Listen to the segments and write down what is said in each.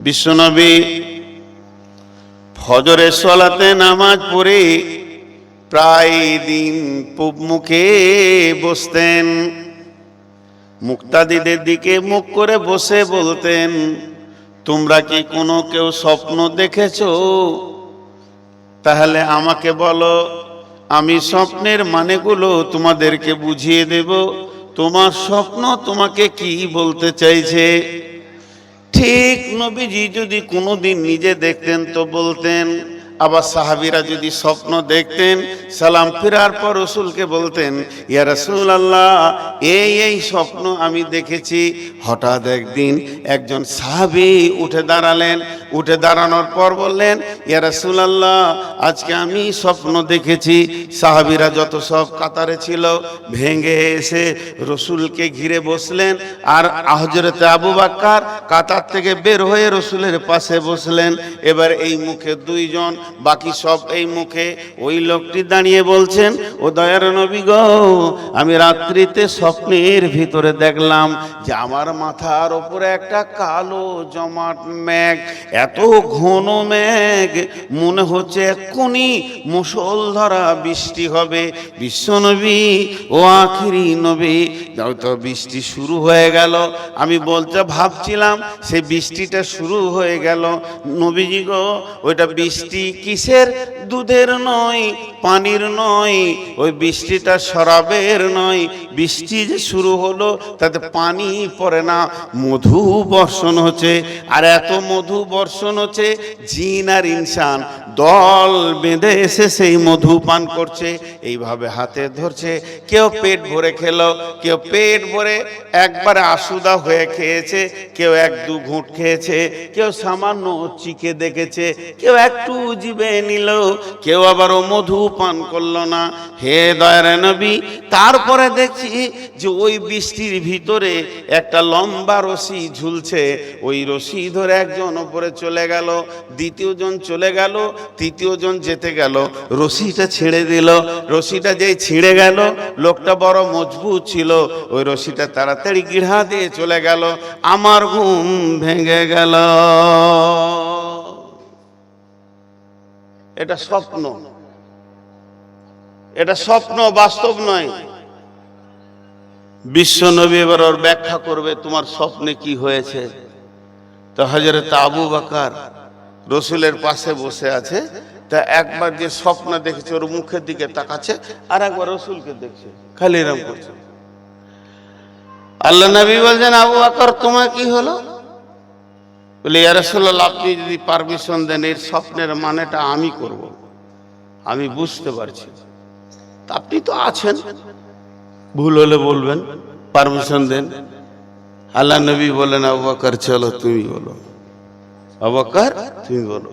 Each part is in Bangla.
বিশ্বনবী ফজরের সলাতে নামাজ পড়ে প্রায় দিন পূব মুখে বসতেন। মুক্তাদিদের দিকে মুখ করে বসে বলতেন, তোমরা কি কোনো কেউ স্বপ্ন দেখেছ? তাহলে আমাকে বলো, আমি স্বপ্নের মানেগুলো তোমাদেরকে বুঝিয়ে দেব। তোমার স্বপ্ন তোমাকে কি বলতে চাইছে? ঠিক নবীজি যদি কোনোদিন নিজে দেখতেন তো বলতেন আবার সাহাবিরা যদি স্বপ্ন দেখতেন, সালাম ফেরার পর রসুলকে বলতেন, ইয়া রসুল আল্লাহ এই এই স্বপ্ন আমি দেখেছি। হঠাৎ একদিন একজন সাহাবি উঠে দাঁড়ালেন। উঠে দাঁড়ানোর পর বললেন, ইয়া রসুল আল্লাহ আজকে আমি স্বপ্ন দেখেছি। সাহাবিরা যত সব কাতারে ছিল, ভেঙে এসে রসুলকে ঘিরে বসলেন আর হজরতে আবু বাক্কার কাতার থেকে বের হয়ে রসুলের পাশে বসলেন। এবার এই মুখে দুইজন বাকি সব এই মুখে ওই লোকটি দাঁড়িয়ে বলছেন, ও দয়ার নবী গো, আমি রাত্রিতে স্বপ্নের ভিতরে দেখলাম যে আমার মাথার ওপরে একটা কালো জমাট ম্যাগ, এত ঘন ম্যাগ, মনে হচ্ছে এক্ষুনি মুসলধারা বৃষ্টি হবে। বিশ্বনবী ও আখিরি নবী তো বৃষ্টি শুরু হয়ে গেল। আমি বলতে ভাবছিলাম সেই বৃষ্টিটা শুরু হয়ে গেল। নবীজি গো, ওইটা বৃষ্টি কিসের? দুধের নয়, পানির নয়, ওই বৃষ্টিটা শরাবের নয়। বৃষ্টি যে শুরু হলো, তাতে পানি পড়ে না। মধু বর্ষণ হচ্ছে। আর এত মধু বর্ষণ হচ্ছে, জিন আর ইনসান দল বেঁধে এসে সেই মধু পান করছে, এইভাবে হাতে ধরছে। কেউ পেট ভরে খেলো, কেউ পেট ভরে একবারে আসুদা হয়ে খেয়েছে, কেউ এক দু ঘুঁট খেয়েছে, কেউ সামান্য চিকে দেখেছে, কেউ একটু জিবে নিল। কেউ আবার মধু পান করল না। হে দয়ার নবী, তারপরে দেখছি যে ওই বৃষ্টির ভিতরে একটা লম্বা রশি ঝুলছে। ওই রশি ধরে একজন ওপরে চলে গেল দ্বিতীয় জন চলে গেল তৃতীয় জন যেতে গেল। রশিটা ছেড়ে দিল। রশিটা যেই ছিঁড়ে গেল, লোকটা বড় মজবুত ছিল। ওই রশিটা তাড়াতাড়ি গিড়া দিয়ে চলে গেল। আমার ঘুম ভেঙে গেল। এটা স্বপ্ন। এটা স্বপ্ন, বাস্তব নয়। বিশ্ব নবী এবার ওর ব্যাখ্যা করবে, তোমার স্বপ্নে কি হয়েছে? তো হজরত আবু বাকার রসুলের পাশে বসে আছে, তা একবার যে স্বপ্ন দেখেছে, ওর মুখের দিকে তাকাচ্ছে, আর একবার রসুলকে দেখছে, খালি এরম করছে। আল্লাহ নবী বলছেন, আবু বাকর, তোমার কি হলো? বলে, ইয়া আপনি যদি পারমিশন দেন, এর স্বপ্নের মানেটা আমি করব। আমি বুঝতে পারছি। আপনি তো আছেন। ভুল হলে বলবেন পারমিশন দেন। আল্লাহ নবী বলেন, আবু বকর, চলো, তুমি বলো। আবু বকর, তুমি বলো।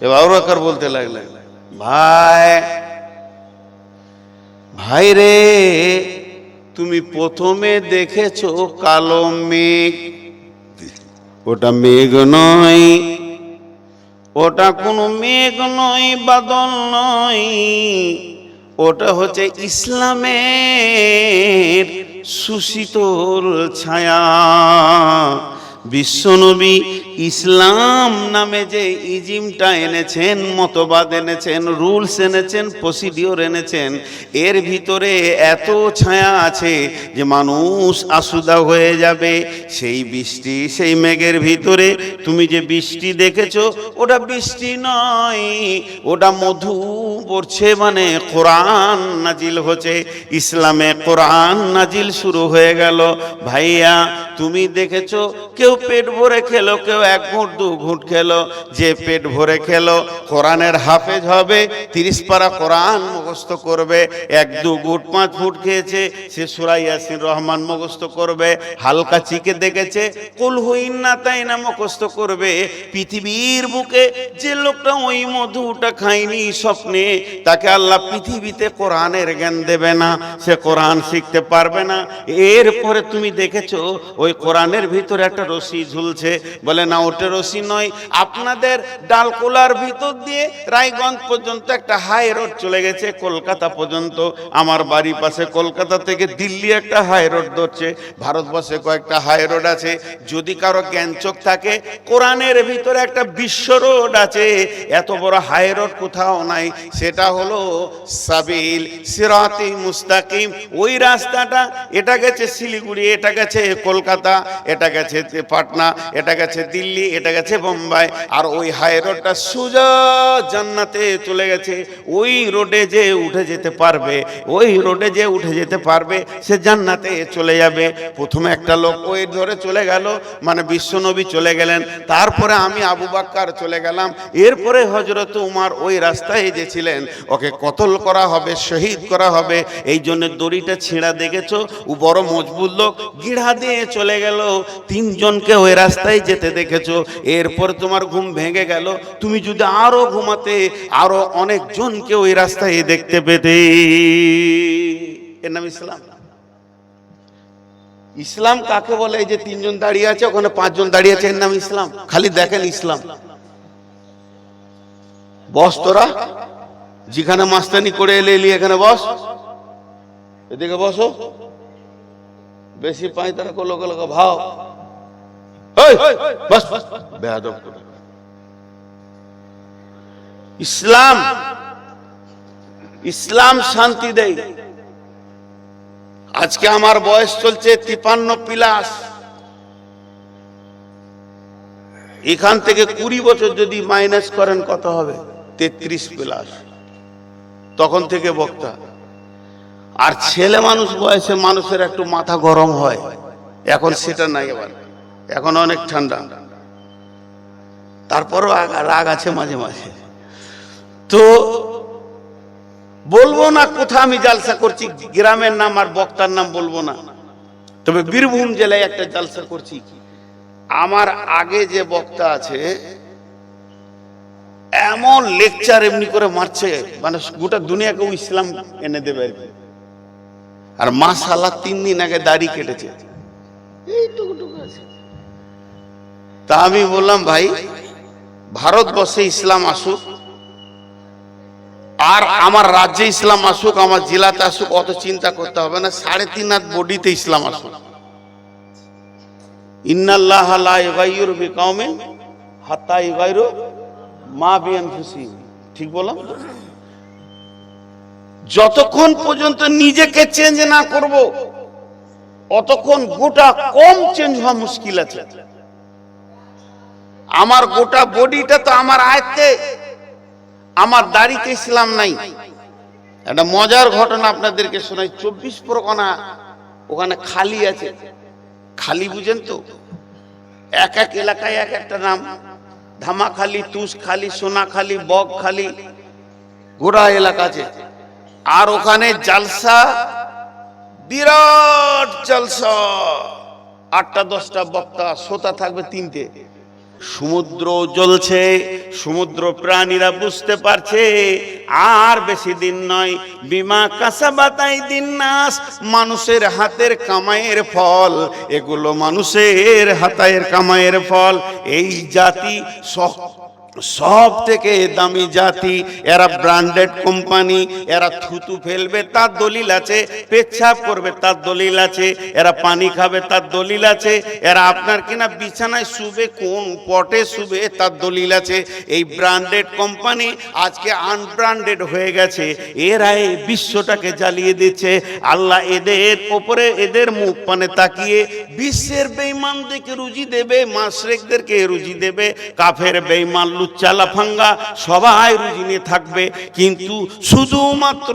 এবার আবু বকর বলতে লাগলেন, ভাই ভাই রে, তুমি প্রথমে দেখেছ কালো মেঘ। ওটা মেঘ নয় ওটা কোনো মেঘ নয় বাদল নয় ওটা হচ্ছে ইসলামের সুশীতল ছায়া। বিশ্বনবী ইসলাম নামে যে ইজিমটা এনেছেন, মতবাদ এনেছেন, রুলস এনেছেন প্রসিডিওর এনেছেন, এর ভিতরে এত ছায়া আছে যে মানুষ আসুদা হয়ে যাবে। সেই বৃষ্টি, সেই মেঘের ভিতরে তুমি যে বৃষ্টি দেখেছ, ওটা বৃষ্টি নয়, ওটা মধু পড়ছে মানে কোরআন নাজিল হচ্ছে, ইসলামে কোরআন নাজিল শুরু হয়ে গেল। ভাইয়া, তুমি দেখেছ কেউ পেট ভরে খেলো, কেউ এক ঘুঁট, দু ঘুঁট খেলো। যে পেট ভরে খেলো, কোরআনের হাফেজ হবে তিরিশ পারা কোরআন মুখস্থ করবে, এক, দু গুট পাঁচ ফুট খেয়েছে, সে সুরাই ইয়াসিন রহমান মুখস্থ করবে, হালকা চিকে দেখেছে, কুল হইন না তাই না মুখস্থ করবে। পৃথিবীর বুকে যে লোকটা ওই মধুটা খায়নি স্বপ্নে, তাকে আল্লাহ পৃথিবীতে কোরআনের জ্ঞান দেবে না। সে কোরআন শিখতে পারবে না। এরপরে তুমি দেখেছ, ওই কোরআনের ভিতরে একটা রশি ঝুলছে। বলে, না, ওটা রশি নয়। আপনাদের ডালকোলার ভিতর দিয়ে রায়গঞ্জ পর্যন্ত একটা হাই রোড চলে গেছে, কলকাতা পর্যন্ত। আমার বাড়ির পাশে কলকাতা থেকে দিল্লি একটা হাই রোড ধরছে। ভারতবর্ষে কয়েকটা হাই রোড আছে। যদি কারও জ্ঞানচোখ থাকে, কোরআনের ভিতরে একটা বিশ্ব রোড আছে। এত বড় হাই রোড কোথাও নাই। সেটা হলো সাবিল সিরাতি মুস্তাকিম। ওই রাস্তাটা, এটা গেছে শিলিগুড়ি, এটা গেছে কলকাতা, এটা গেছে পাটনা, এটা গেছে দিল্লি, এটা গেছে বোম্বাই, আর ওই হাই রোডটা সোজা জান্নাতে চলে গেছে। ওই রোডে যে উঠে যেতে পারবে, ওই রোডে যে উঠে যেতে পারবে, সে জান্নাতে চলে যাবে। প্রথমে একটা লোক ওই ধরে চলে গেল মানে বিশ্বনবী চলে গেলেন। তারপরে আমি আবু বাক্কার চলে গেলাম। এরপরে হজরত উমার ওই রাস্তায় যে ছিলেন, ওকে কতল করা হবে, শহীদ করা হবে, এই জন্য দড়িটা ছেঁড়া দেখেছ? ও বড় মজবুত লোক, গিড়া দিয়ে চলে গেল। তিনজনকে ওই রাস্তায় যেতে দেখেছ, এরপর তোমার ঘুম ভেঙে গেল। তুমি যদি আরও ঘুমাতে, আরও অনেক জনকে ওই রাস্তায় দেখতে পেতে। এর নাম ইসলাম। ইসলাম কাকে বলে? যে তিনজন দাঁড়িয়ে আছে, ওখানে পাঁচজন দাঁড়িয়ে আছে, এর নাম ইসলাম। খালি দেখেন ইসলাম। বস তোরা, যেখানে মাস্তানি করে এলে এলি, এখানে বস। এদিকে বসো। বেশি পাই তারা কলো কলো ভাও। বস বেয়াদব ইসলাম ইসলাম শান্তি দেয়। আজকে আমার বয়স চলছে তিপান্ন প্লাস। এখান থেকে কুড়ি বছর যদি মাইনাস করেন কত হবে? তেত্রিশ প্লাস। তখন থেকে বক্তা। আর ছেলে মানুষ বয়সে মানুষের একটু মাথা গরম হয়। এখন সেটা নাই আবার। এখন অনেক ঠান্ডা। তারপরও রাগ আছে মাঝে মাঝে। তো বলব না কোথা আমি জালসা করছি, গ্রামের নাম আর বক্তার নাম বলব না। তবে বীরভূম জেলায় একটা জালসা করছি। আমার আগে যে বক্তা আছে, এমন লেকচার এমনি করে মারছে মানে গোটা দুনিয়াকেও ইসলাম এনে দেবে আর কি। আর তিন দিন আগে দাড়ি কেটেছে। এইটুকুটুকু আছে তা আমি বললাম, ভাই, ভারতবর্ষে ইসলাম আসুক, আর আমার রাজ্যে ইসলাম আসুক, আমার জেলাতে আসুক, অত চিন্তা করতে হবে না, সাড়ে তিন হাত বডিতে ইসলাম আসুক। হাত্তা ইউগাইরু মা বিআনফুসিহিম। ঠিক বললাম? যতক্ষণ পর্যন্ত নিজেকে চেঞ্জ না করব, অতক্ষণ গোটা কম চেঞ্জ হওয়া মুশকিল আছে। আমার গোটা বডিটা তো আমার আয়ত্তে। আমার দাড়িতে ইসলাম নাই। একটা মজার ঘটনা আপনাদেরকে শোনাই। চব্বিশ পরগনা ওখানে খালি আছে। খালি বুঝেন তো? এক এক এলাকায় এক একটা নাম। ধামাখালি তুষখালি সোনাখালি বগখালি গোড়া এলাকা আছে। আর ওখানে জালসা, বিরাট জালসা। আটটা, দশটা বক্তা, শ্রোতা থাকবে তিনটে। সমুদ্র জ্বলছে, সমুদ্র প্রাণীরা বুঝতে পারছে, আর বেশি দিন নয়, বিমা কাসাবাতাই দিন নাস মানুষের হাতের কামাইয়ের ফল, এগুলো মানুষের হাতায়ের কামাইয়ের ফল, এই জাতি সহ সব থেকে দামি জাতি, এরা ব্র্যান্ডেড কোম্পানি এরা থুতু ফেলবে, তার দলিল আছে, পেচ্ছাপ করবে, তার দলিল আছে, এরা পানি খাবে, তার দলিল আছে, এরা আপনার কিনা বিছানায় শুবে, কোন পটে শুবে, তার দলিল আছে। এই ব্র্যান্ডেড কোম্পানি আজকে আনব্র্যান্ডেড হয়ে গেছে এরা এই বিশ্বটাকে জ্বালিয়ে দিচ্ছে। আল্লাহ এদের ওপরে এদের মুখ পানে তাকিয়ে বিশ্বের বেইমানদেরকে রুজি দেবে মাসরেকদেরকে রুজি দেবে, কাফের বেইমান লুচ্চা লাফাঙ্গা সবাই রুজি নিয়ে থাকবে। কিন্তু শুধুমাত্র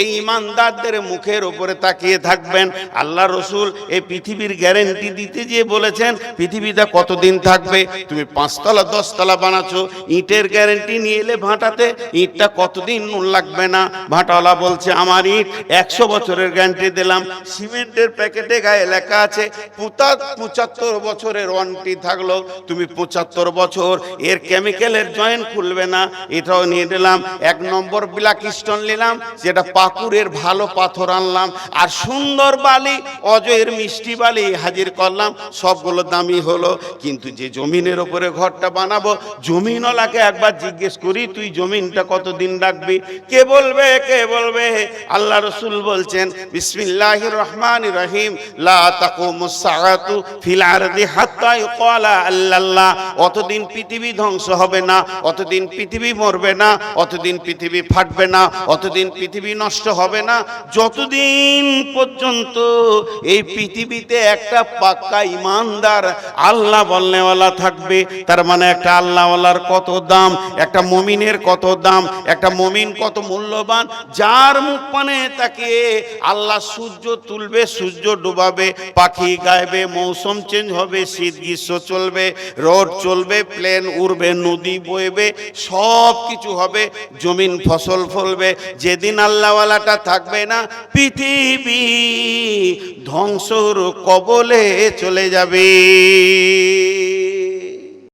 এই ইমানদারদের মুখের ওপরে তাকিয়ে থাকবেন। আল্লাহ রসুল এই পৃথিবীর গ্যারেন্টি দিতে যে বলেছেন পৃথিবীটা কতদিন থাকবে? তুমি পাঁচতলা, দশতলা বানাচ্ছো, ইটের গ্যারেন্টি নিয়ে এলে ভাঁটাতে, ইটটা কতদিন লাগবে না? ভাঁটাওয়ালা বলছে, আমার ইট একশো বছরের গ্যারেন্টি দিলাম। সিমেন্টের প্যাকেটে গায়ে লেখা আছে পঁচাত্তর বছরের ওয়ারেন্টি থাকল। তুমি পঁচাত্তর বছর এর কেমে কেমিক্যালের জয়েন্ট খুলবে না, এটাও নিয়ে নিলাম। এক নম্বর ব্ল্যাক স্টোন নিলাম, যেটা পাকুরের ভালো পাথর আনলাম। আর সুন্দর বালি, অজয়ের মিষ্টি বালি হাজির করলাম, সবগুলো দামি হলো। কিন্তু যে জমিনের ওপরে ঘরটা বানাবো, জমিনওয়ালাকে একবার জিজ্ঞেস করি, তুই জমিনটা কতদিন রাখবি? কে বলবে কে বলবে? আল্লাহ রসুল বলছেন বিসমিল্লাহ রহমান রহিম, লা তাকুমুস সাআতু ফিল আল্লাল্লাহ, অতদিন পৃথিবী ধ্বংস হবে না, অতদিন পৃথিবী মরবে না, অতদিন পৃথিবী ফাটবে না, অতদিন পৃথিবী নষ্ট হবে না। যতদিন পর্যন্ত এই পৃথিবীতে একটা পাক্কা ইমানদার আল্লাহ বলনেওয়ালা থাকবে, তার মানে একটা আল্লাহওয়ালার কত দাম, একটা মমিনের কত দাম, একটা মমিন কত মূল্যবান, যার মুখ পানে তাকে আল্লাহ সূর্য তুলবে, সূর্য ডুবাবে, পাখি গাইবে, মৌসুম চেঞ্জ হবে, শীত গ্রীষ্ম চলবে রোড চলবে প্লেন উড়বে নদী বইবে সব কিছু হবে, জমিন ফসল ফলবে, যেদিন আল্লাহওয়ালাটা থাকবে না, পৃথিবী ধ্বংসর কবলে চলে যাবে।